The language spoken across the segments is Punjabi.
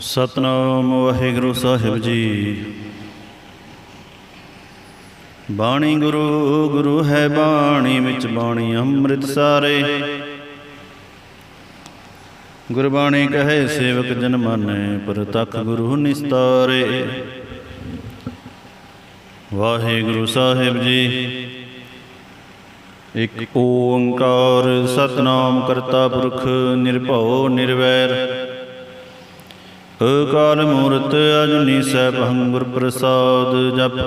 ਸਤਨਾਮ ਵਾਹਿਗੁਰੂ ਸਾਹਿਬ ਜੀ। ਬਾਣੀ ਗੁਰੂ ਗੁਰੂ ਹੈ ਬਾਣੀ ਵਿੱਚ ਬਾਣੀ, ਅੰਮ੍ਰਿਤ ਸਾਰੇ। ਗੁਰਬਾਣੀ ਕਹੇ, ਸੇਵਕ ਜਨ ਮਾਨੈ ਪ੍ਰਤੱਖ ਗੁਰੂ ਨਿਸਤਾਰੇ। ਵਾਹਿਗੁਰੂ ਸਾਹਿਬ ਜੀ। ਇਕ ਓੰਕਾਰ, ਸਤਨਾਮ ਕਰਤਾ ਪੁਰਖ, ਨਿਰਭਉ, ਨਿਰਵੈਰ। ਅਕਾਲ ਮੂਰਤ ਅਜੂਨੀ ਸੈਭੰ ਗੁਰ ਪ੍ਰਸਾਦ ਜਪ।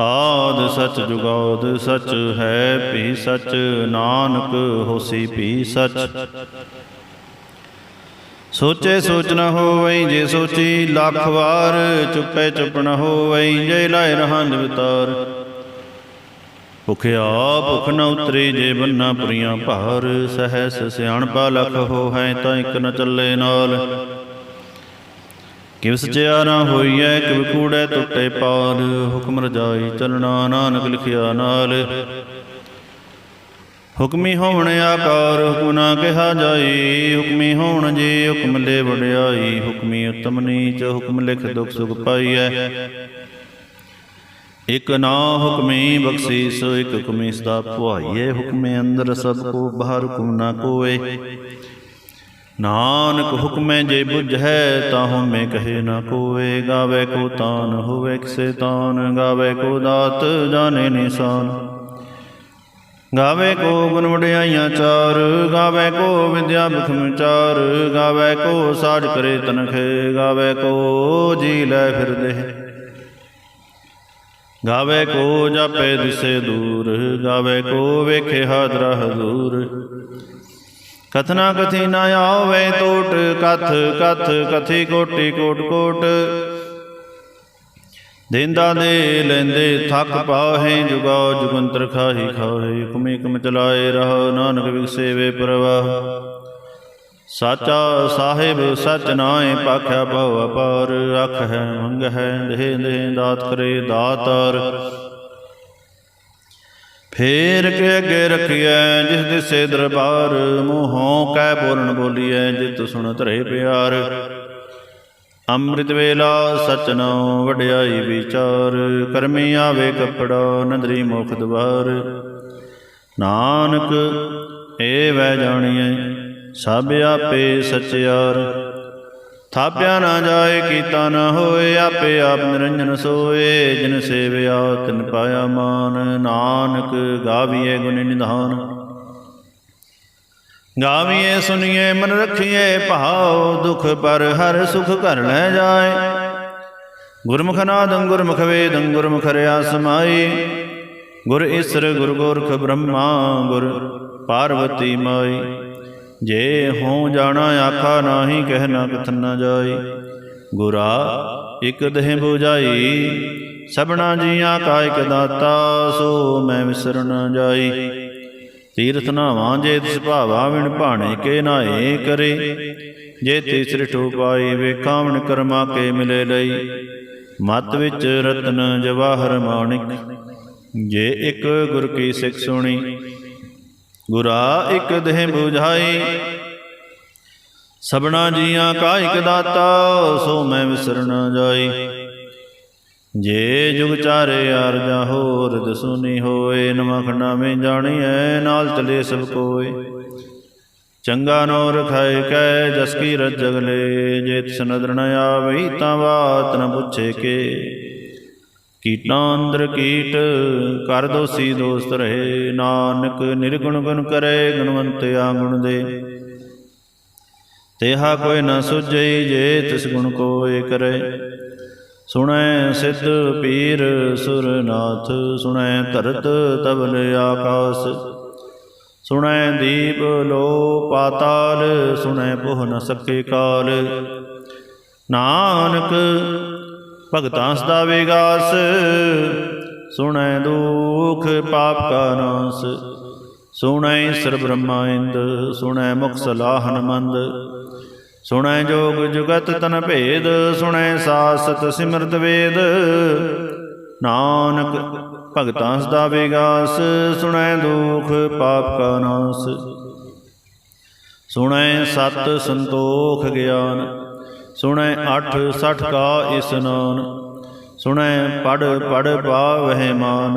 ਆਦ ਸਚ ਜੁਗਾਦ ਸਚ ਹੈ ਭੀ ਸਚ, ਨਾਨਕ ਹੋਸੀ ਭੀ ਸਚ। ਸੋਚੇ ਸੋਚ ਨ ਹੋਵਈ, ਜੇ ਸੋਚੀ ਲੱਖ ਵਾਰ, ਚੁੱਪੇ ਚੁੱਪ ਨ ਹੋਵਈ, ਜੇ ਲਾਇ ਰਹਾਂ ਨਿਵਤਾਰ ਭੁਖਿਆ ਭੁਖ ਨ ਉਤਰੀ ਜੇ ਬੰਨਾ ਪੁਰੀਆਂ ਭਾਰ, ਸਹਸ ਸਿਆਣਪਾ ਲਖ ਹੋ ਹੈ ਤਾਂ ਇੱਕ ਨ ਚੱਲੇ ਨਾਲ। ਕਿਵ ਸਚਿਆਰਾ ਹੋਈਐ, ਕਿਵ ਕੂੜੈ ਟੁੱਟੇ ਪਾਲ, ਹੁਕਮ ਰਜਾਈ ਚਲਣਾ ਨਾਨਕ ਲਿਖਿਆ ਨਾਲ। ਹੁਕਮੀ ਹੋਵਣ ਆਕਾਰ, ਹੁਕਮ ਨਾ ਕਿਹਾ ਜਾਈ, ਹੁਕਮੀ ਹੋਣ ਜੇ ਹੁਕਮ ਲੈ ਵਡਿਆਈ, ਹੁਕਮੀ ਉਤਮ ਨੀਚ, ਹੁਕਮ ਲਿਖ ਦੁਖ ਸੁਖ ਪਾਈਐ। ਇਕ ਨਾ ਹੁਕਮੀ ਬਖਸ਼ੀਸ, ਇਕ ਹੁਕਮੀ ਸਦਾ ਭੁਆਈਏ ਹੁਕਮੇ ਅੰਦਰ ਸਭ ਕੋ, ਬਾਹਰ ਹੁਕਮ ਨਾ ਕੋਏ ਨਾਨਕ ਹੁਕਮੇ ਜੇ ਬੁਝੈ ਤਾਹੂ ਮੈਂ ਕਹੇ ਨਾ ਕੋਏ ਗਾਵੇ ਕੋ ਤਾਨ, ਹੋਵੇ ਕਿਸੇ ਤਾਨ, ਗਾਵੇ ਕੋ ਦਾਤ, ਜਾਣੇ ਨਿਸ਼ਾਨ। ਗਾਵੇ ਕੋ ਗੁਣ ਵਡਿਆਈਆਂ ਚਾਰ, ਗਾਵੇ ਕੋ ਵਿਦਿਆ ਬਖਮ ਚਾਰ, ਗਾਵੇ ਕੋ ਸਾਜ ਕਰੇ ਤਨਖੇ, ਗਾਵੇ ਕੋ ਜੀ ਲੈ ਫਿਰਦੇ ਗਾਵੇ ਕੋ ਜਾਪੇ ਦਿਸੇ ਦੂਰ, ਗਾਵੇ ਕੋ ਵੇਖੇ ਹਾਦਰਾ ਹਜ਼ੂਰ ਕਥਨਾ ਕਥੀ ਨਾ ਆਵੇ ਟੋਟ ਕਥ ਕਥ ਕਥੀ ਕੋਟੀ ਕੋਟ ਕੋਟ। ਦੇਂਦਾ ਦੇ ਲੈਂਦੇ ਥੱਕ ਪਾਹੇ ਜੁਗਾ ਜੁਗੰਤਰ ਖਾਹੀ ਖਾਹੇ, ਹੁਕਮ ਹੁਕਮ ਚਲਾਏ ਰਹਾ ਨਾਨਕ ਵਿਕਸੇਵੇ ਪ੍ਰਵਾਹ। ਸਾਚਾ ਸਾਹਿਬ ਸਚ ਨਾਏ ਪਾਖਿਆ ਭਉ ਅਪਾਰ, ਅਖ ਹੈ, ਮੰਗ ਹੈ, ਦੇਹ ਦੇਹ, ਦਾਤ ਕਰੇ, ਦਾਤਾਰ। ਫੇਰ ਕੇ ਅੱਗੇ ਰਖਿਐ, ਜਿਸ ਦਿਸੇ ਦਰਬਾਰ, ਮੂੰਹੋਂ ਕਹਿ ਬੋਲਣ ਬੋਲੀਐ, ਜਿਤ ਸੁਣ ਧਰੇ ਪਿਆਰ। ਅੰਮ੍ਰਿਤ ਵੇਲਾ ਸਚ ਨਾਉ ਵਡਿਆਈ ਵਿਚਾਰ, ਕਰਮੀ ਆਵੇ ਕਪੜਾ, ਨਦਰੀ ਮੁਖ ਦਵਾਰ। ਨਾਨਕ ਏ ਵੈ ਜਾਣੀਐ ਸਭ ਆਪੇ ਸਚਿਆਰ ਥਾਪਿਆ ਨਾ ਜਾਏ, ਕੀਤਾ ਨਾ ਹੋਏ, ਆਪੇ ਆਪ ਨਿਰੰਜਨ ਸੋਏ। ਜਿਨ ਸੇਵਿਆ, ਤਿਨ ਪਾਇਆ ਮਾਨ। ਨਾਨਕ ਗਾਵੀਏ ਗੁਣ ਨਿਧਾਨ। ਗਾਵੀਏ, ਸੁਨੀਏ, ਮਨ ਰਖੀਏ, ਭਾਉ ਦੁਖ ਪਰ ਹਰ ਸੁਖ ਘਰ ਲੈ ਜਾਏ। ਗੁਰਮੁਖ ਨਾਦੰ ਗੁਰਮੁਖ ਵੇਦੰ, ਗੁਰਮੁਖ ਰਿਆ ਸਮਾਈ ਗੁਰ ਈਸਰ ਗੁਰ ਗੋਰਖ ਬ੍ਰਹਮਾ, ਗੁਰ ਪਾਰਵਤੀ ਮਾਈ। ਜੇ ਹਉ ਜਾਣਾ ਆਖਾ ਨਾਹੀ ਕਹਿ ਨਾ ਕਥਨ ਨਾ ਜਾਈ। ਗੁਰਾ, ਇਕ ਦੇਹ 부ਜਾਈ ਸਭਨਾ ਜੀਆਂ ਕਾ ਇਕ ਦਾਤਾ, ਸੋ ਮੈਂ ਵਿਸਰ ਨਾ ਜਾਈ। ਤੀਰਥ ਨਾਵਾਂ ਜੇ ਤਿਸ ਭਾਵਾ, ਵਿਣ ਭਾਣੇ ਕੇ ਨਾਏ ਕਰੇ। ਜੇ ਤੀਸਰ ਠੋਪਾਈ ਵੇਖਾਂ ਵਿਣ ਕਰਮਾ ਕੇ ਮਿਲੇ ਲਈ। ਮਤ ਵਿੱਚ ਰਤਨ ਜਵਾਹਰ ਮਾਣਿਕ, ਜੇ ਇੱਕ ਗੁਰ ਕੀ ਸਿੱਖ ਸੁਣੀ ਗੁਰਾ ਇਕ ਦੇਹ 부ਝਾਈ ਸਭਨਾ ਜੀਆਂ ਕਾ ਇਕ ਦਾਤਾ, ਸੋ ਮੈਂ ਵਿਸਰ ਨਾ ਜਾਈ। ਜੇ ਜੁਗ ਚਾਰੇ ਆਰਜਾ ਹੋਰ ਦਸੁਨੀ ਹੋਏ ਨਮਖ ਨਾਵੇਂ ਜਾਣੀਐ, ਨਾਲ ਚਲੇ ਸਭ ਕੋਏ। ਚੰਗਾ ਨੋ ਰਖਾਏ ਕੈ, ਜਸ ਕੀ ਰਜ ਜਗਲੇ ਜੇ ਤਿਸ ਨਦਰ ਨ ਆਵਈ ਤਾਂ ਬਾਤ ਨ ਪੁੱਛੇ ਕੇ। ਕੀਟਾਂ ਅੰਦਰ ਕੀਟ ਕਰ ਦੋਸੀ ਦੋਸਤ ਰਹੇ, ਨਾਨਕ ਨਿਰਗੁਣ ਗੁਣ ਕਰੇ, ਗੁਣਵੰਤ ਗੁਣ ਦੇ। ਤੇਹਾ ਕੋਈ ਨਾ ਸੁਝਈ ਜੇ ਤਿਸ ਗੁਣ ਕੋਏ ਕਰੇ। ਸੁਣੈ ਸਿੱਧ ਪੀਰ ਸੁਰਨਾਥ, ਸੁਣੈ ਧਰਤ ਤਬਲ ਆਕਾਸ। ਸੁਣੈ ਦੀਪ ਲੋ ਪਾਤਾਲ, ਸੁਣੈ ਪੁਹ ਨ ਸਕੇ ਕਾਲ। ਨਾਨਕ ਭਗਤਾਂ ਸਦਾ ਵਿਗਾਸ, ਸੁਣੈ ਦੁਖ ਪਾਪ ਕਾ ਨਾਸ, ਸੁਣੈ ਸਰ ਬ੍ਰਹਮਾ ਇੰਦ, ਸੁਣੈ ਮੁਖ ਸਲਾਹਨ ਮੰਦ ਸੁਣੈ ਜੋਗ ਜੁਗਤ ਤਨ ਭੇਦ, ਸੁਣੈ ਸਾਸਤ ਸਿਮਰਤ ਵੇਦ, ਨਾਨਕ ਭਗਤਾਂ ਸਦਾ ਵਿਗਾਸ, ਸੁਣੈ ਦੁਖ ਪਾਪ ਕਾ ਨਾਸ, ਸੁਣੈ ਸਤ ਸੰਤੋਖ ਗਿਆਨ ਸੁਣੈ ਅੱਠ ਸਠ ਕਾ ਇਸਨਾਨ ਸੁਣੈ ਪੜ ਪੜ ਪਾਵਹਿ ਮਾਨ,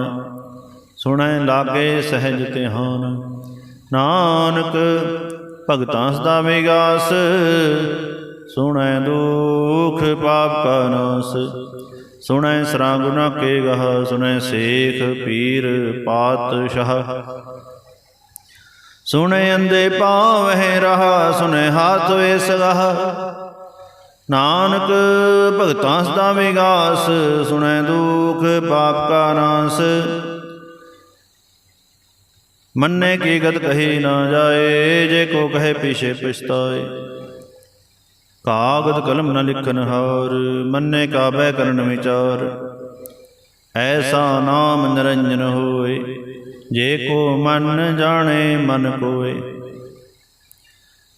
ਸੁਣੈ ਲਾਗੇ ਸਹਿਜ ਤਿਹਾਨ ਨਾਨਕ ਭਗਤਾਂ ਸਦਾ ਵਿਗਾਸ, ਸੁਣੈ ਦੁਖ ਪਾਪ ਕਾ ਨਾਸ, ਸੁਣੈ ਸਰਾ ਗੁਨਾ ਕੇ ਗਹ, ਸੁਣੈ ਸੇਖ ਪੀਰ ਪਾਤਸ਼ਾਹ। ਸੁਣੈ ਅੰਦੇ ਪਾਵਹਿ ਰਹਾ, ਸੁਣੈ ਹਾਥ ਵੇ ਸਗਹ ਨਾਨਕ ਭਗਤਾਂ ਸਦਾ ਵਿਗਾਸ, ਸੁਣੈ ਦੁਖ ਪਾਪ ਕਾ ਨਾਸ। ਮੰਨੇ ਕੀ ਗਤ ਕਹੀ ਨਾ ਜਾਏ, ਜੇ ਕੋ ਕਹੇ ਪਿਛੇ ਪਛਤਾਏ। ਕਾਗਦ ਕਲਮ ਨ ਲਿਖਨ ਹਾਰ, ਮੰਨੇ ਕਾਬੈ ਕਰਨ ਵਿਚਾਰ। ਐਸਾ ਨਾਮ ਨਿਰੰਜਨ ਹੋਏ, ਜੇ ਕੋ ਮਨ ਜਾਣੇ ਮਨ ਕੋਏ।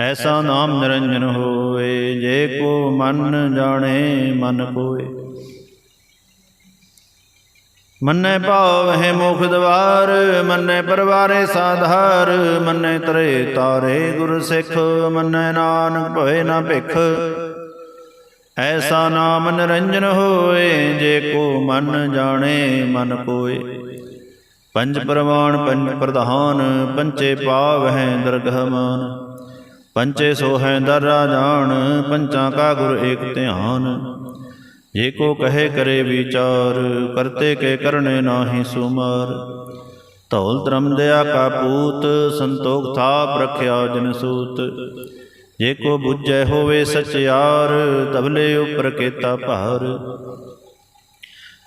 ਐਸਾ ਨਾਮ ਨਿਰੰਜਨ ਹੋਏ, ਜੇ ਕੋ ਮਨ ਜਾਣੇ, ਮਨ ਕੋਏ। ਮੰਨੈ ਭਾਵ ਹੈ ਮੁਖ ਦਵਾਰ, ਮੰਨੈ ਪਰਵਾਰੇ ਸਾਧਾਰ, ਮੰਨੈ ਤਰੇ ਤਾਰੇ ਗੁਰ ਸਿੱਖ, ਮੰਨੈ ਨਾਨਕ ਭਏ ਨਾ ਭਿਖ। ਐਸਾ ਨਾਮ ਨਿਰੰਜਨ ਹੋਏ, ਜੇ ਕੋ ਮਨ ਜਾਣੇ, ਮਨ ਕੋਏ। ਪੰਜ ਪ੍ਰਮਾਣ ਪੰਜ ਪ੍ਰਧਾਨ ਪੰਚੇ ਪਾਵ ਹੈ ਦਰਗਹ ਮਾਨ। ਪੰਚੇ ਸੋਹੈ ਦਰਾ ਜਾਣ, ਪੰਚਾਂ ਕਾ ਗੁਰ ਏਕ ਧਿਆਨ। ਜੇ ਕੋ ਕਹੇ ਕਰੇ ਵਿਚਾਰ, ਕਰਤੇ ਕੇ ਕਰਨੇ ਨਾਹੀ ਸੁਮਰ। ਧੌਲ ਧਰਮ ਦਇਆ ਕਾ ਪੂਤ, ਸੰਤੋਖ ਥਾਪ ਰਖਿਆ ਜਨ ਸੂਤ। ਜੇ ਕੋ ਬੁੱਝੈ ਹੋਵੇ ਸਚਿਆਰ ਤਬਲੇ ਉਪਰ ਕੇਤਾ ਭਾਰ।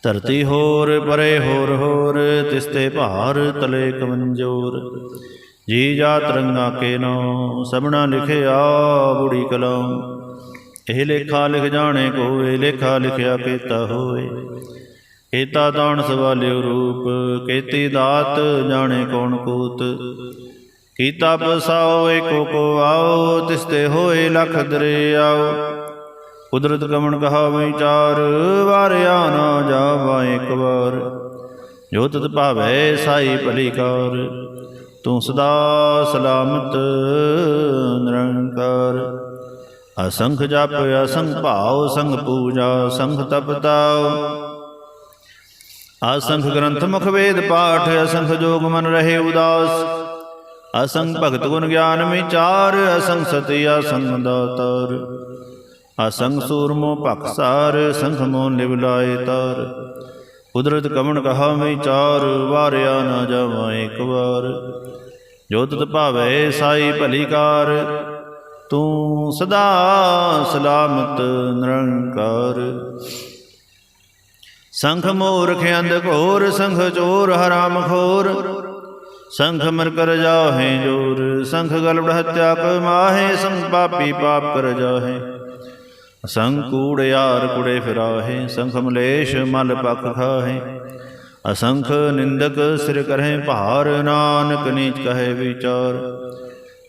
ਧਰਤੀ ਹੋਰ, ਪਰੇ ਹੋਰ ਹੋਰ ਤਿਸਤੇ ਭਾਰ ਤਲੇ ਕਮੰਜੋਰ ਜੀ ਜਾ ਰੰਗਾ ਕੇ ਨੋ, ਸਭਨਾ ਲਿਖਿਆ ਬੁੜੀ ਕਲਮ ਇਹ ਲੇਖਾ ਲਿਖ ਜਾਣੇ ਕੋਏ, ਲੇਖਾ ਲਿਖਿਆ ਕੀਤਾ ਹੋਏ। ਕੀਤਾ ਦਾਨ ਸਵਾਲਿਓ ਰੂਪ, ਕੀਤੀ ਦਾਤ ਜਾਣੇ ਕੌਣ ਕੂਤ। ਕੀਤਾ ਪਸਾਓ ਏਕੋ ਕੋ ਆਓ ਤਿਸਤੇ ਹੋਏ ਲਖ ਦਰਿਆਓ ਕੁਦਰਤ ਕਮਣ ਕਹਾ ਵਿਚਾਰ ਵਾਰਿਆ ਨਾ ਜਾਵਾ ਇੱਕ ਵਾਰ। ਜੋ ਤਤ ਭਾਵੈ ਸਾਈ ਭਲੀ ਕਾਰ। ਤੂੰ ਸਦਾ ਸਲਾਮਤ, ਨਿਰੰਕਾਰ। ਅਸੰਖ ਜਪ, ਅਸੰਖ ਭਾਉ ਸੰਗ ਪੂਜਾ ਸੰਖ ਤਪਤਾਉ ਅਸੰਖ ਗ੍ਰੰਥ ਮੁਖ ਵੇਦ ਪਾਠ, ਅਸੰਖ ਜੋਗ ਮਨ ਰਹੇ ਉਦਾਸ। ਅਸੰਖ ਭਗਤ ਗੁਣ ਗਿਆਨ ਵਿਚਾਰ, ਅਸੰਖ ਸਤੀ ਅਸੰਖ ਦਾਤਾਰ। ਅਸੰਖ ਸੂਰਮੋ ਭਖਸਾਰ ਸੰਖ ਮੋ ਲਿਵ ਲਾਏ ਤਾਰ। ਕੁਦਰਤ ਕਮਣ ਕਹਾ ਮੈਂ ਚਾਰ ਵਾਰਿਆ ਨਾ ਜਾਵਾਂ ਇੱਕ ਵਾਰ। ਜੋ ਭਾਵੇ, ਸਾਈ ਭਲੀ ਕਾਰ, ਤੂੰ ਸਦਾ ਸਲਾਮਤ ਨਿਰੰਕਾਰ। ਸੰਖ ਮੂਰਖ ਅੰਧ ਘੋਰ, ਸੰਖ ਚੋਰ ਹਰਾਮ ਖੋਰ। ਸੰਖ ਮਰ ਕਰ ਜਾਹੇ ਜੋਰ, ਸੰਖ ਗਲਬ ਹਤਿਆ ਕ ਮਾਹੇ ਸੰਖ ਪਾਪੀ ਪਾਪ ਕਰ ਜਾਹੇ। ਸੰਖ ਯਾਰ ਕੁੜੇ ਫਿਰਾਹੇ, ਸੰਖ ਮਲੇਸ਼ ਮਲ ਪਖ ਖਾਹੇ। ਅਸੰਖ ਨਿੰਦਕ ਸਿਰ ਕਰਹਿ ਭਾਰ, ਨਾਨਕ ਨੀਚ ਕਹੇ ਵਿਚਾਰ।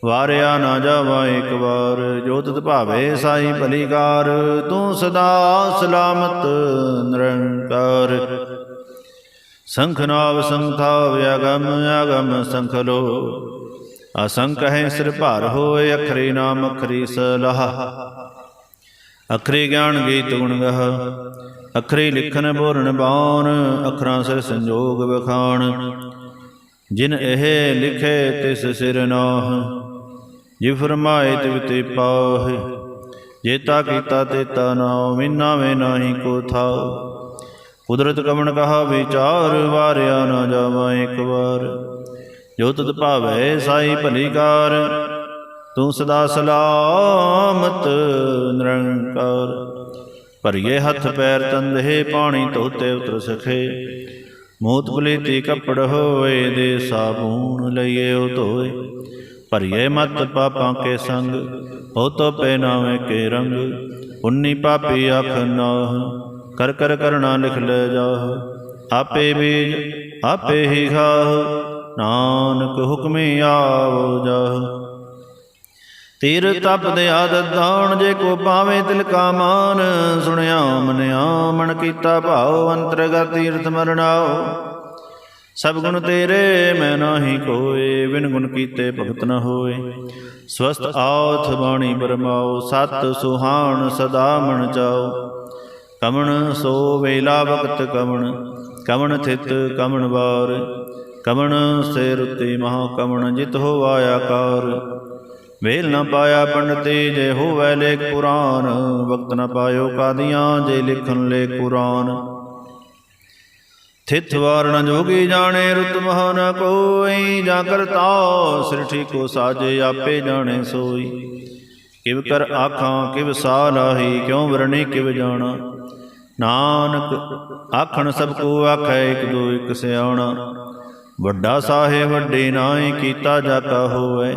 ਵਾਰਿਆ ਨਾ ਜਾਵਾ ਇੱਕ ਵਾਰ, ਜੋ ਤਤ ਭਾਵੇ ਸਾਈ ਭਲੀਕਾਰ। ਤੂੰ ਸਦਾ ਸਲਾਮਤ ਨਿਰੰਕਾਰ। ਸੰਖ ਨਾਵ ਸੰਥਾ ਵਿਆਗਮ ਆਗਮ ਸੰਖ ਲੋ। ਅਸੰਖ ਹੈ ਸਿਰ ਭਾਰ ਹੋਏ, ਅਖਰੀ ਨਾਮ ਅਖਰੀ ਸਲਾਹ। ਅਖਰੀ ਗਿਆਨ ਗੀਤ ਗੁਣ ਗਹ, ਅਖਰੀ ਲਿਖਨ ਬੋਰਨ ਬਾਣ, ਅਖਰਾਂ ਸਿਰ ਸੰਜੋਗ ਵਖਾਣ। ਜਿਨ ਇਹ ਲਿਖੇ ਤਿਸ ਸਿਰ ਨਾਹ ਜਿ ਫਰਮਾਏ ਤਿਵ ਤੇ ਪਾਹ। ਜੇਤਾ ਕੀਤਾ ਤੇਤਾ ਨਾਉ, ਮਿਨਾ ਵੇ ਨਾਹੀ ਕੋ ਥਾਉ ਕੁਦਰਤ ਕਵਣ ਕਹਾ, ਵਿਚਾਰ ਵਾਰਿਆ ਨਾ ਜਾਵਾ ਇੱਕ ਵਾਰ। ਜੋ ਤਤ ਭਾਵੈ, ਸਾਈ ਭਲੀ ਕਾਰ। ਤੂੰ ਸਦਾ ਸਲਾਮਤ, ਨਿਰੰਕਾਰ। ਭਰੀਏ ਹੱਥ ਪੈਰ ਤੰਦੇ ਪਾਣੀ ਧੋਤੇ ਉਤਰ ਸਖੇ ਮੋਤ ਬਲੀਤੀ ਕੱਪੜ ਹੋਏ ਦੇ ਸਾਬੂਨ ਲਈਏ ਉਹ ਧੋਏ। ਭਰੀਏ ਮਤ ਪਾਪਾਂ ਕੇ ਸੰਗ ਹੋ ਤੋ ਪਹਿਨਾਵੇ ਕੇ ਰੰਗ। ਪੁੰਨੀ ਪਾਪੀ ਅਖ ਨਾਹ, ਕਰ ਕਰ ਕਰਣਾ ਲਿਖ ਲੈ ਜਾ ਆਪੇ ਬੀਜ, ਆਪੇ ਹੀ ਖਾਹ, ਨਾਨਕ ਹੁਕਮੇ ਆਵੋ ਜਾਹ। ਤੀਰ ਤਪ ਦੇ ਆਦਤ ਦਾਣ, ਜੇ ਕੋ ਪਾਵੇ ਤਿਲ ਕਾ ਮਾਨ, ਸੁਣਿਆ ਮਨਿਆ ਮਨ ਕੀਤਾ ਭਾਉ, ਅੰਤਰਗਤ ਤੀਰਥ ਮਰਨਾਓ ਸਭ ਗੁਣ ਤੇਰੇ, ਮੈਂ ਨਾਹੀ ਕੋਏ ਬਿਨ ਗੁਣ ਕੀਤੇ ਭਗਤ ਨ ਹੋਏ। ਸਵਸਤ ਆਥ ਬਾਣੀ ਬਰਮਾਓ ਸਤ ਸੁਹਾਣ ਸਦਾ ਮਨ ਚਾਓ ਕਮਣ ਸੋ ਵੇਲਾ ਵਕਤ ਕਮਣ ਕਮਣ ਥਿਤ ਕਮਣ ਵਾਰ। ਕਮਣ ਸੇ ਰੁਤੇ ਮਹਾ ਕਮਣ, ਜਿਤ ਹੋ ਆਕਾਰ ਵੇਲ ਨਾ ਪਾਇਆ ਪੰਡਤੇ ਜੇ ਹੋਵੈ ਲੇ ਕੁਰਾਨ। ਵਕਤ ਨਾ ਪਾਇਓ ਕਾਦੀਆਂ, ਜੇ ਲਿਖਣ ਲੇ ਕੁਰਾਨ। ਥਿਤ ਵਾਰਨ ਜੋਗੀ ਜਾਣੇ, ਰੁਤ ਮਹਾ ਕੋਈ। ਜਾ ਕਰਤਾ ਸ੍ਰਿਠੀ ਕੋ ਸਾਜੇ, ਆਪੇ ਜਾਣੇ ਸੋਈ। ਕਿਵ ਕਰ ਆਖਾਂ, ਕਿਵ ਸਾ ਲਾਹੀ, ਕਿਉ ਵਰਣੇ ਕਿਵ ਜਾਣਾ। ਨਾਨਕ ਆਖਣ ਸਭ ਕੋ ਆਖੈ, ਇਕ ਦੋ ਇਕ ਸਿਆਣਾ। ਵੱਡਾ ਸਾਹਿਬ, ਵੱਡੇ ਨਾਹੀ ਕੀਤਾ ਜਾਤਾ ਹੋਵੇ।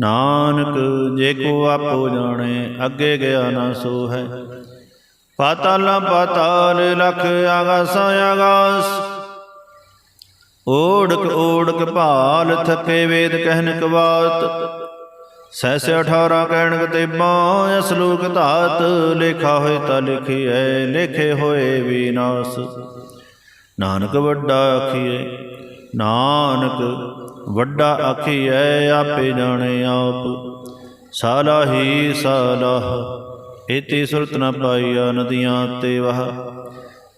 ਨਾਨਕ, ਜੇ ਕੋ ਆਪੋ ਜਾਣੇ, ਅੱਗੇ ਗਿਆ ਨਾ ਸੋ ਹੈ ਪਾਤਾਲਾਂ ਪਾਤਾਲ ਲਖ ਆਗਾਸਾਂ ਆਗਾਸ। ਓੜਕ ਓੜਕ ਭਾਲ ਥੱਕੇ ਵੇਦ ਕਹਿਨ ਕਵਾਤ। ਸੈਸੇ 18 ਕਹਿਣ ਤੇ ਬਾਂ ਅਸਲੂਕ ਧਾਤ। ਲਿਖਾ ਹੋਏ ਤਾਂ ਲਿਖੀਐ, ਲਿਖੇ ਹੋਏ ਵਿਨਾਸ਼ ਨਾਨਕ ਵੱਡਾ ਆਖੀਏ ਨਾਨਕ ਵੱਡਾ ਆਖੀਐ ਆਪੇ ਜਾਣੇ ਆਪ। ਸਾਲਾਹੀ ਸਾਲਾਹ ਇਤੀ ਸੁਰਤ ਨ ਪਾਈਆ ਨਦੀਆਂ ਤੇ ਵਹ।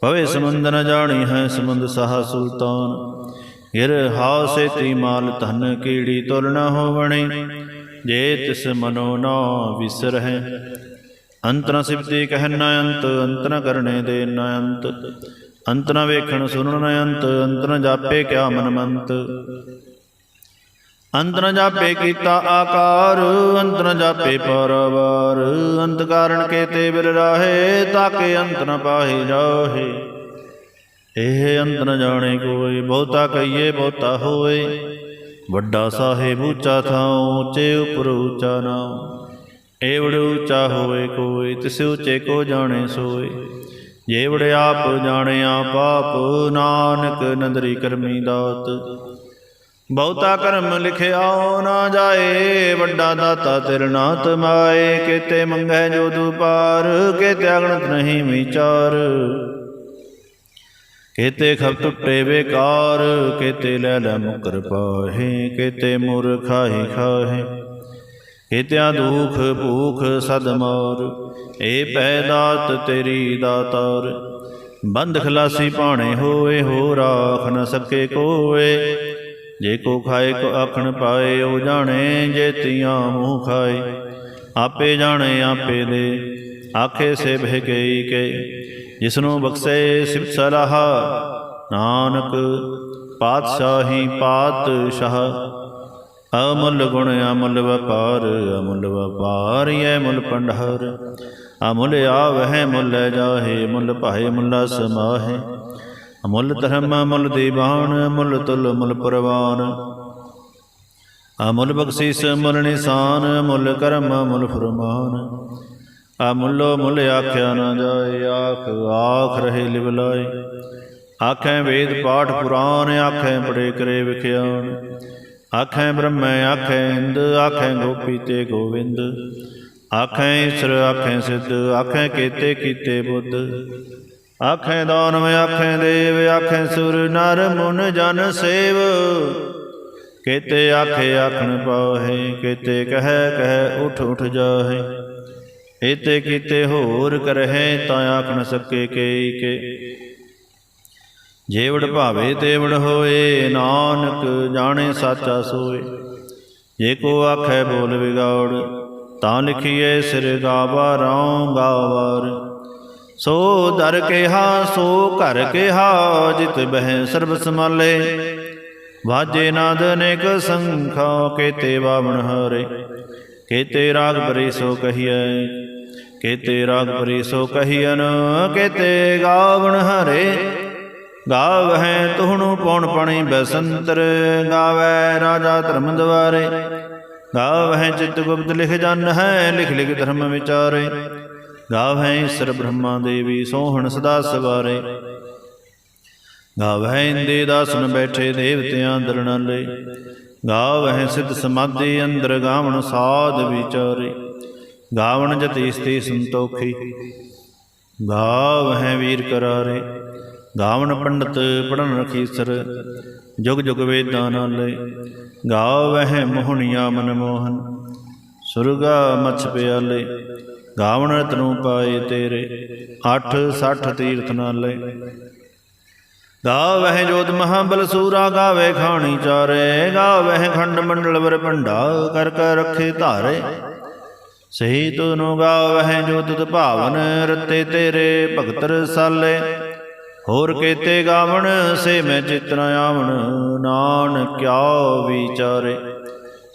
ਭਵੇ ਸਮੁੰਦ ਨ ਜਾਣੀ ਹੈ ਸਮੁੰਦ ਸਾਹ ਸੁਲਤਾਨ। ਗਿਰ ਹਾਸੇ ਤੀ ਮਾਲ ਧਨ, ਕੀੜੀ ਤੁਲ ਨ ਹੋਵਣੀ। ਜੇ ਤਿਸ ਮਨੋ ਨਾ ਵਿਸਰਹਿ। ਅੰਤ ਨ ਸਿਫਤੀ ਕਹਿ ਨ ਅੰਤ ਅੰਤ ਨ ਕਰਨੇ ਦੇ ਨ ਅੰਤ। ਅੰਤ ਨ ਵੇਖਣ ਸੁਣਨ ਨ ਅੰਤ ਅੰਤ ਨ ਜਾਪੇ ਕਿਆ ਮਨ ਮੰਤ ਅੰਤ ਜਾਪੇ ਕੀਤਾ ਆਕਾਰ ਅੰਤ ਜਾਪੇ ਪਰਵਾਰ। ਅੰਤ ਕਾਰਣ ਕੇਤੇ ਬਿਲ ਰਾਹੇ, ਤਾਕੇ ਅੰਤ ਨ ਪਾਹੇ ਜਾਹੇ। ਇਹ ਅੰਤ ਜਾਣੇ ਕੋਈ, ਬਹੁਤਾ ਕਹੀਏ, ਬਹੁਤਾ ਹੋਏ। ਵੱਡਾ ਸਾਹਿਬ ਉੱਚਾ ਥਾਉ, ਉੱਚੇ ਉਪਰ ਉੱਚਾ ਨਾਮ ਏਵੜ ਉੱਚਾ ਹੋਵੇ ਕੋਈ, ਤਿਸ ਉੱਚੇ ਕੋ ਜਾਣੇ ਸੋਏ। ਜੇਵੜ ਆਪ ਜਾਣਿਆ ਪਾਪ, ਨਾਨਕ ਨੰਦਰੀ ਕਰਮੀ ਦਾਤ। ਬਹੁਤਾ ਕਰਮ ਲਿਖਿਆ ਨਾ ਜਾਏ, ਵੱਡਾ ਦਾਤਾ ਤੇਰੇ ਨਾਤ ਮਾਏ। ਕੇਤੇ ਮੰਗੈ ਜੋ ਪਾਰ ਕੇਤੇ ਅਗਣਤ ਨਹੀਂ ਵਿਚਾਰ। ਕੇਤੇ ਖਬ ਟੁੱਟੇ ਬੇਕਾਰ, ਕੇਤੇ ਲੈ ਲੈ ਮੁਕਰ ਪਾਹੇ, ਕੇਤੇ ਮੁਰ ਖਾਹੀ ਖਾਹੇ। ਕੇਤਿਆਂ ਦੁਖ ਭੂਖ ਸਦ ਮਾਰ, ਏ ਪੈ ਦਾਤ ਤੇਰੀ ਦਾਤਾਰ। ਬੰਦ ਖਲਾਸੀ ਪਾਣੇ ਹੋਏ, ਹੋ ਰਾਖ ਨ ਸਕੇ ਕੋਏ। ਜੇ ਕੋ ਖਾਏ ਕੋ ਆਖਣ ਪਾਏ, ਉਹ ਜਾਣੇ ਜੇ ਤੀਆਂ ਮੂੰਹ ਖਾਏ। ਆਪੇ ਜਾਣੇ ਆਪੇ ਦੇ, ਆਖੇ ਸੇ ਬਹਿ ਗਈ ਕੇ। ਜਿਸਨੂੰ ਬਖਸ਼ੇ ਸਿਫਤ ਸਲਾਹ, ਨਾਨਕ ਪਾਤਸ਼ਾਹੀ ਪਾਤਸ਼ਾਹ। ਅਮੁੱਲ ਗੁਣ ਅਮੁੱਲ ਵਪਾਰ ਅਮੁੱਲ ਵਪਾਰ ਐ ਮੁੱਲ ਪੰਡਹਰ ਅਮੁੱਲ ਆਵਹਿ ਮੁੱਲ ਜਾਹੇ, ਮੁੱਲ ਭਾਏ ਮੁੱਲਾ ਸਮਾਹੇ। ਅਮੁੱਲ ਧਰਮ ਅਮੁੱਲ ਦੀਵਾਨ ਅਮੁੱਲ ਤੁਲ ਮੁੱਲ ਪ੍ਰਵਾਨ। ਅਮੁੱਲ ਬਖਸ਼ੀਸ ਮੁੱਲ ਨਿਸ਼ਾਨ ਅਮੁੱਲ ਕਰਮ ਅਮੁੱਲ ਫਰਮਾਨ। ਅਮੁੱਲੋ ਮੁੱਲ ਆਖਿਆ ਨਾ ਜਾਏ ਆਖ ਆਖ ਰਹੇ ਲਿਵ ਲਾਏ। ਆਖੈ ਵੇਦ ਪਾਠ ਪੁਰਾਨ ਆਖੈ ਪੜੇ ਕਰੇ ਵਿਖਿਆਨ। ਆਖੈ ਬ੍ਰਹਮੈ ਆਖੈ ਇੰਦ ਆਖੈ ਗੋਪੀ ਤੇ ਗੋਵਿੰਦ। ਆਖੈ ਈਸ਼ਰ ਆਖੈ ਸਿੱਧ ਆਖੈ ਕੀਤੇ ਕੀਤੇ ਬੁੱਧ। ਆਖੈ ਦਾਨਵ, ਆਖੇ ਦੇਵ, ਆਖੇ ਸੁਰ, ਨਰ ਮੁਨ ਜਨ ਸੇਵ। ਕੇਤੇ ਆਖੇ ਆਖਣ ਪਾਹੇ, ਕੇਤੇ ਕਹੈ ਕਹੈ ਉਠ ਉਠ ਜਾਹੇ। ਏਤੇ ਕੀਤੇ ਹੋਰ ਕਰਹਿ ਤਾਂ ਆਖਣ ਸਕੇ ਕੇਈ ਕੇ। ਜੇਵੜ ਭਾਵੇ ਤੇਵੜ ਹੋਏ, ਨਾਨਕ ਜਾਣੇ ਸਾਚਾ ਸੋਏ। ਜੇ ਕੋ ਆਖੈ ਬੋਲ ਵਿਗਾੜ, ਤਾਂ ਲਿਖੀਏ ਸਿਰ ਗਾਵਾ, ਰਉ ਗਾਵਾਰ। ਸੋ ਦਰ ਕਿਹਾ, ਸੋ ਘਰ ਕਿਹਾ, ਜਿਤ ਬਹਿ ਸਰਬ ਸਮਾਲੇ ਵਾਜੇ ਨਾਦ ਅਨੇਕ ਸੰਖਾ, ਕੇਤੇ ਬਾਵਣ ਹਰੇ। ਕੇਤੇ ਰਾਗ ਬਰੇ ਸੋ ਕਹੀਐ, ਕੇਤੇ ਰਾਗ ਬਰੇ ਸੋ ਕਹੀਐਨ, ਕੇਤੇ ਗਾਵਣ ਹਰੇ। ਗਾਵਹਿ ਤੁਹਣੂ ਪਉਣ ਪਣੀ ਬਸੰਤਰ ਗਾਵੈ ਰਾਜਾ ਧਰਮ ਦਵਾਰੇ। ਗਾਵਹਿ ਚਿਤ ਗੁਪਤ ਲਿਖ ਜਨ ਹੈ, ਲਿਖ ਲਿਖ ਧਰਮ ਵਿਚਾਰੇ। ਗਾਵਹਿ ਈਸਰ ਬ੍ਰਹਮਾ ਦੇਵੀ ਸੋਹਣ ਸਦਾ ਸਵਾਰੇ। ਗਾਵਹਿ ਇੰਦੇ ਦਾਸਨ ਬੈਠੇ ਦੇਵਤਿਆਂ ਦਰਣਾਲੇ ਗਾਵਹਿ ਸਿੱਧ ਸਮਾਧੀ ਅੰਦਰ ਗਾਵਣ ਸਾਧ ਵਿਚਾਰੇ। ਗਾਵਣ ਜਤੀ ਸਤੀ ਸੰਤੋਖੀ। ਗਾਵਹਿ ਵੀਰ ਕਰਾਰੇ। ਗਾਵਣ ਪੰਡਤ ਪੜਨ ਰਖੀਸਰ ਜੁਗ ਜੁਗ ਵੇਦਾਂ ਨਾਲੇ ਗਾਵਹਿ ਮੋਹਣੀਆ ਮਨ ਮੋਹਨ ਸੁਰਗਾ ਮਛ ਪਿਆਲੇ। ਗਾਵਣ ਰਤਨੂ ਪਾਏ ਤੇਰੇ 8 60 ਤੀਰਥ ਨਾਲੇ। ਗਾਵਹਿ ਜੋਤ ਮਹਾਬਲ ਸੂਰਾ ਗਾਵੇ ਖਾਣੀ ਚਾਰੇ। ਗਾਵਹਿ ਖੰਡ ਮੰਡਲ ਵਰ ਭੰਡਾ, ਕਰ ਕਰ ਰੱਖੇ ਧਾਰੇ। ਸਹੀ ਤੁਨੁ ਗਾਵਹਿ ਜੋ ਤੁਧ ਭਾਵਨ, ਰਤੇ ਤੇਰੇ ਭਗਤ ਰਸਾਲੇ। ਹੋਰ ਕੇਤੇ ਗਾਵਣ, ਸੇ ਮੈਂ ਚਿਤ ਆਵਣ, ਨਾਨਕ ਕਿਆ ਵਿਚਾਰੇ।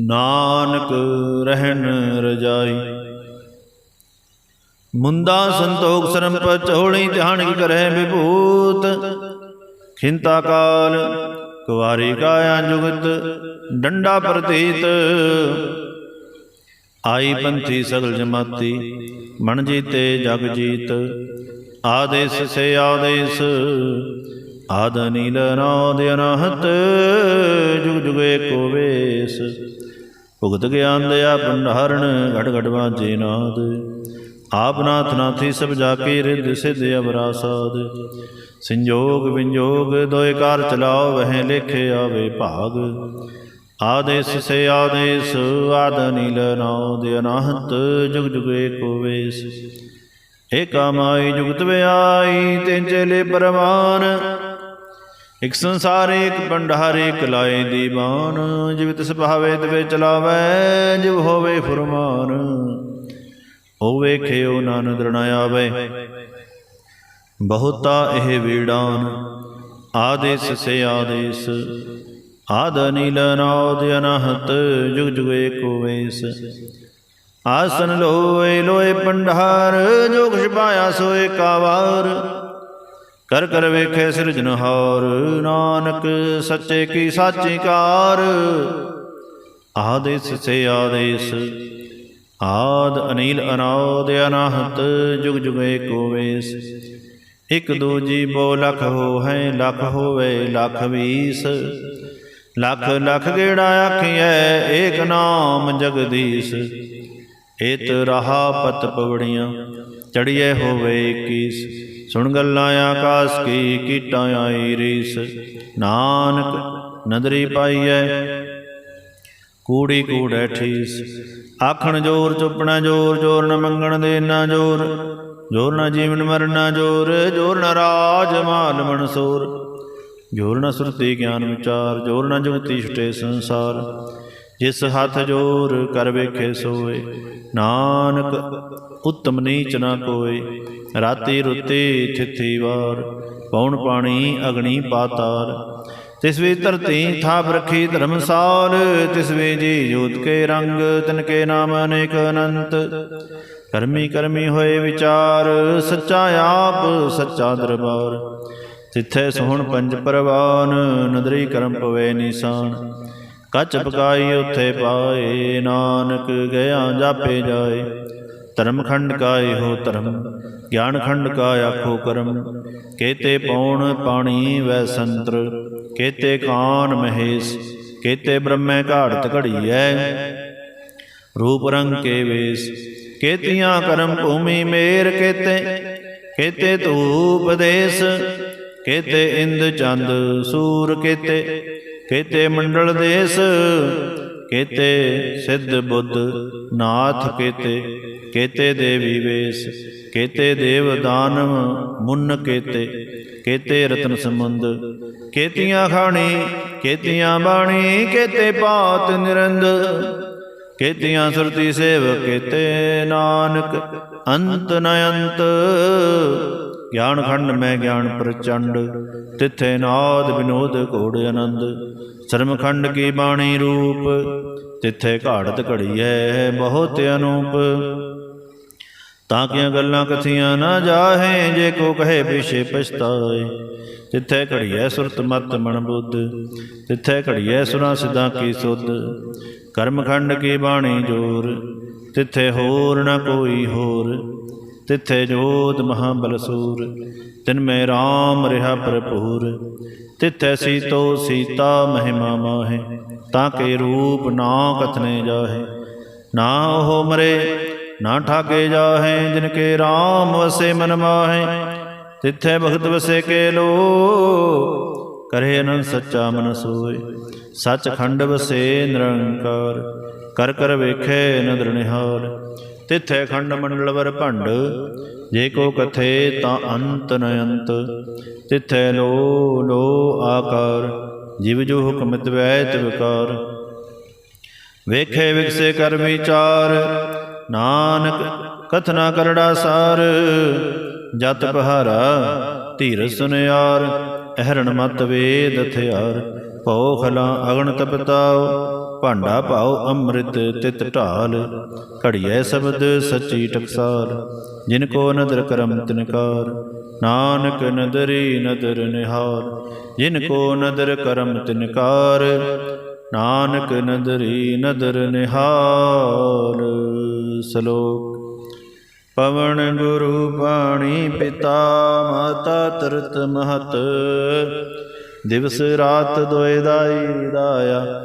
ਨਾਨਕ ਰਹਿਣ ਰਜਾਈ। ਮੁੰਦਾ ਸੰਤੋਖ ਸਰਮ ਪਚੋੜੀ ਧਿਆਨ ਕੀ ਕਰੈ ਵਿਭੂਤ। ਖਿੰਤਾ ਕਾਲ, ਕੁਵਾਰੀ ਕਾਇਆ ਜੁਗਤ, ਡੰਡਾ ਪ੍ਰਤੀਤ। ਆਈ ਪੰਥੀ ਸਗਲ ਜਮਾਤੀ, ਮਨ ਜੀਤੇ ਜਗ ਜੀਤ। ਆਦੇਸ ਸੇ ਆਦੇਸ, ਆਦ ਨੀਲ ਨਾਦ ਅਨਹਤ, ਜੁਗ ਜੁਗੇ ਏਕੋ ਵੇਸ। ਭੁਗਤ ਗਿਆਨ ਦਇਆ ਭੰਡਾਰਣ ਘਟ ਘਟ ਵਾਜੇ ਨਾਦ। ਆਪ ਨਾਥ ਨਾਥੀ ਸਭ ਜਾ ਕੇ ਰਿੱਧ ਸਿਧ ਅਵਰਾ ਸਾਧ ਸੰਜੋਗ ਵਿੰਜੋਗ ਦੋਇ ਕਾਰ ਚਲਾਓ, ਵਹਿ ਲੇਖੇ ਆਵੇ ਭਾਗ। ਆਦੇਸ ਸੇ ਆਦੇਸ, ਆਦ ਨੀਲ ਨਾਦ ਅਨਹਤ, ਜੁਗ ਜੁਗ ਏਕੋ ਵੇਸ। ਏਕਾ ਮਾਈ ਜੁਗਤ ਵਿਆਈ, ਤਿੰਨ ਚੇਲੇ ਪਰਵਾਨ। ਇਕ ਸੰਸਾਰ ਇਕ ਭੰਡਾਰ ਇਕ ਲਾਏ ਦੀਵਾਨ, ਜਿਵ ਤਿਸ ਭਾਵੇ ਤਵੇ ਚਲਾਵੇ, ਜਿਵ ਹੋਵੇ ਫਰਮਾਨ ਉਹ ਵੇਖਿਓ ਨਾਨਕ ਦਰਣਾ ਆਵੇ। ਬਹੁਤਾ ਇਹ ਵੀੜਾਨ, ਆਦੇਸ ਸੇ ਆਦੇਸ, ਆਦ ਨੀਲ ਨਾਦ ਅਨਹਤ, ਜੁਗ ਜੁਗ ਏਕੋ ਵੇਸ ਆਸਨ ਲੋਏ ਲੋਏ ਪੰਡਾਰ ਜੋ ਕੁਛ ਪਾਇਆ ਸੋਏ ਕਾਵਾਰ ਕਰ ਕਰ ਵੇਖੇ ਸਿਰਜਨਹਾਰ ਨਾਨਕ ਸੱਚੇ ਕੀ ਸਾਚੀ ਕਾਰ। ਆਦੇਸ ਸੇ ਆਦੇਸ, ਆਦ ਅਨੀਲ ਅਨਾਦ ਅਨਾਹਤ, ਜੁਗ ਜੁਗ ਏਕੋ ਵੇਸ। ਇਕ ਦੂਜੀ ਬੋ ਲਖ ਹੋ ਹੈ ਲਖ ਹੋਵੇ ਲਖ ਵੀਸ। ਲਖ ਲਖ ਗੇੜਾ ਆਖੀਐ, ਏਕ ਨਾਮ ਜਗਦੀਸ਼। ਏਤ ਰਹਾ ਪਤ ਪਵੜੀਆਂ ਚੜੀਏ ਹੋਵੇ ਕੀਸ ਸੁਣ ਗੱਲਾਂ ਆਕਾਸ ਕੀ ਕੀਟਾਂ ਆਈ ਰੀਸ। ਨਾਨਕ ਨਦਰੀ ਪਾਈਐ, ਕੂੜੀ ਕੂੜੈ ਠੀਸ। ਆਖਣ ਜੋਰ, ਚੁੱਪਣਾ ਜੋਰ ਜੋਰ ਨ ਮੰਗਣ ਦੇ ਨਾ ਜੋਰ। ਜੋਰ ਨਾ ਜੀਵਨ ਮਰਨਾ ਜੋਰ ਜੋਰ ਨਾ ਰਾਜ ਮਾਲ ਮਨਸੂਰ ਜੋਰ ਨਾ ਸੁਰਤੀ ਗਿਆਨ ਵਿਚਾਰ, ਜੋਰ ਨਾ ਜੁਗਤੀ ਛੁਟੇ ਸੰਸਾਰ। ਜਿਸ ਹੱਥ ਜੋਰ ਕਰ ਵੇਖੇ ਸੋਏ। ਨਾਨਕ, ਉਤਮ ਨੀਚ ਨਾ ਕੋਏ। ਰਾਤੀ ਰੁੱਤੀ ਛਿੱਥੀ ਵਾਰ ਪੌਣ ਪਾਣੀ ਅਗਣੀ ਪਾਤਾਰ। ਤਿਸ ਵੇ ਧਰਤੀ ਥਾਪ ਰਖੀ ਧਰਮਸਾਲ, ਤਿਸ ਵੇ ਜੀ ਜੋਤ ਕੇ ਰੰਗ, ਤਿਨ ਕੇ ਨਾਮ ਅਨੇਕ ਅਨੰਤ। ਕਰਮੀ ਕਰਮੀ ਹੋਏ ਵਿਚਾਰ, ਸੱਚਾ ਆਪ, ਸੱਚਾ ਦਰਬਾਰ। ਤਿੱਥੇ ਸੋਹਣ ਪੰਜ ਪਰਵਾਨ, ਨਦਰੀ ਕਰਮ ਪਵੇ ਨਿਸ਼ਾਨ। ਕੱਚ ਪਕਾਈ ਉਥੇ ਪਾਏ ਨਾਨਕ ਗਿਆ ਜਾਪੇ ਜਾਏ। ਧਰਮ ਖੰਡ ਕਾ ਇਹੋ ਧਰਮ ਗਿਆਨ ਖੰਡ ਕਾ ਆਖੋ ਕਰਮ। ਕੇਤੇ ਪੌਣ ਪਾਣੀ ਵੈ ਸੰਤਰ। ਕੇਤੇ ਕਾਨ ਮਹੇਸ਼। ਕੇਤੇ ਬ੍ਰਹਮੇ ਘਾੜਤ ਘੜੀਐ। ਰੂਪ ਰੰਗ ਕੇ ਵੇਸ। ਕੇਤੀਆਂ ਕਰਮ ਭੂਮੀ ਮੇਰ ਕੇਤੇ। ਕੇਤੇ। ਧੂਪ ਦੇਸ। ਕੇਤੇ ਇੰਦ ਚੰਦ ਸੂਰ ਕੇਤੇ। ਕੇਤੇ ਮੰਡਲ ਦੇਸ, ਕੇਤੇ ਸਿੱਧ ਬੁੱਧ, ਨਾਥ ਕੇਤੇ ਕੇਤੇ ਦੇਵੀ ਵੇਸ, ਕੇਤੇ ਦੇਵ ਦਾਨਵ, ਮੁੰਨ ਕੇਤੇ ਕੇਤੇ ਰਤਨ ਸੰਬੰਧ, ਕੇਤੀਆਂ ਖਾਣੀ, ਕੇਤੀਆਂ ਬਾਣੀ, ਕੇਤੇ ਪਾਤ ਨਿਰੰਦ, ਕੇਤੀਆਂ ਸੁਰਤੀ ਸੇਵ ਕੇਤੇ ਨਾਨਕ, ਅੰਤ ਨ ਅੰਤ ਗਿਆਨ ਖੰਡ ਮੈਂ ਗਿਆਨ ਪ੍ਰਚੰਡ, ਤਿੱਥੇ ਨਾਦ ਵਿਨੋਦ ਘੋੜ ਆਨੰਦ। ਸ਼ਰਮ ਖੰਡ ਕੀ ਬਾਣੀ ਰੂਪ, ਤਿੱਥੇ ਘਾੜਤ ਘੜੀ ਹੈ ਬਹੁਤ ਅਨੂਪ। ਤਾਂ ਕਿ ਗੱਲਾਂ ਕਥੀਆਂ ਨਾ ਜਾਹੇ, ਜੇ ਕੋ ਕਹੇ ਪਿਛੇ ਪਛਤਾਏ। ਤਿੱਥੇ ਘੜੀਐ ਸੁਰਤ ਮਤ ਮਨ ਬੁੱਧ, ਤਿੱਥੇ ਘੜੀਐ ਸੁਨਾ ਸਿਧਾਂ ਕੀ ਸੁਧ। ਕਰਮ ਖੰਡ ਕੀ ਬਾਣੀ ਜੋਰ, ਤਿੱਥੇ ਹੋਰ ਨਾ ਕੋਈ ਹੋਰ। ਤਿੱਥੇ ਜੋਤ ਮਹਾਬਲ ਬਲਸੂਰ ਤਿਨ ਮੈਂ RAM ਰਿਹਾ ਭਰਪੂਰ। ਤਿਥੈ ਸੀਤੋ ਸੀਤਾ ਮਹਿਮਾ ਮਾਹੇ, ਤਾਂ ਕੇ ਰੂਪ ਨਾ ਕਥਨੇ ਜਾਹੇ। ਨਾ ਉਹ ਮਰੇ, ਨਾ ਠਾਕੇ ਜਾਹੇ, ਜਿਨ ਕੇ RAM ਵਸੇ ਮਨ ਮਾਹੇ। ਤਿੱਥੈ ਭਗਤ ਵਸੇ ਕੇ ਲੋ, ਕਰੇ ਅਨੰਦ ਸੱਚਾ ਮਨ ਸੋਏ। ਸੱਚ ਖੰਡ ਵਸੇ ਨਿਰੰਕਾਰ, ਕਰ ਕਰ ਵੇਖੇ ਨਦਰ ਨਿਹਾਲ ਤਿਥੈ ਖੰਡ ਮੰਡਲ ਵਰ ਭੰਡ। ਜੇ ਕੋ ਕਥੇ ਤਾਂ ਅੰਤ ਨ ਅੰਤ। ਤਿੱਥੈ ਲੋ ਲੋ ਆਕਾਰ। ਜਿਵ ਜੋ ਹੁਕਮ ਵੈਤ ਵਿਕਾਰ ਵੇਖੇ ਵਿਕਸੇ ਕਰ ਵਿਚਾਰ। ਨਾਨਕ ਕਥਨਾ ਕਰੜਾ ਸਾਰ। ਜਤ ਪਹਾਰਾ ਧੀਰ ਸੁਨਿਆਰ। ਅਹਰਣ ਮਤ ਵੇਦ ਹਥਿਆਰ। ਭਉ ਖਲਾ ਅਗਣ ਤਪਤਾਓ ਭਾਂਡਾ ਭਾਉ ਅੰਮ੍ਰਿਤ ਤਿਤ ਢਾਲ, ਘੜੀਐ ਸ਼ਬਦ ਸੱਚੀ ਟਕਸਾਲ, ਜਿਨ ਕੋ ਨਦਰ ਕਰਮ ਤਿਨਕਾਰ, ਨਾਨਕ ਨਦਰੀ ਨਦਰ ਨਿਹਾਲ, ਜਿਨ ਕੋ ਨਦਰ ਕਰਮ ਤਿਨਕਾਰ, ਨਾਨਕ ਨਦਰੀ ਨਦਰ ਨਿਹਾਲ। ਸ਼ਲੋਕ, ਪਵਨ ਗੁਰੂ ਬਾਣੀ ਪਿਤਾ ਮਾਤਾ ਤਰਤ ਮਹਤ, ਦਿਵਸ ਰਾਤ ਦੋਇ ਦਾਈ ਦਾਇਆ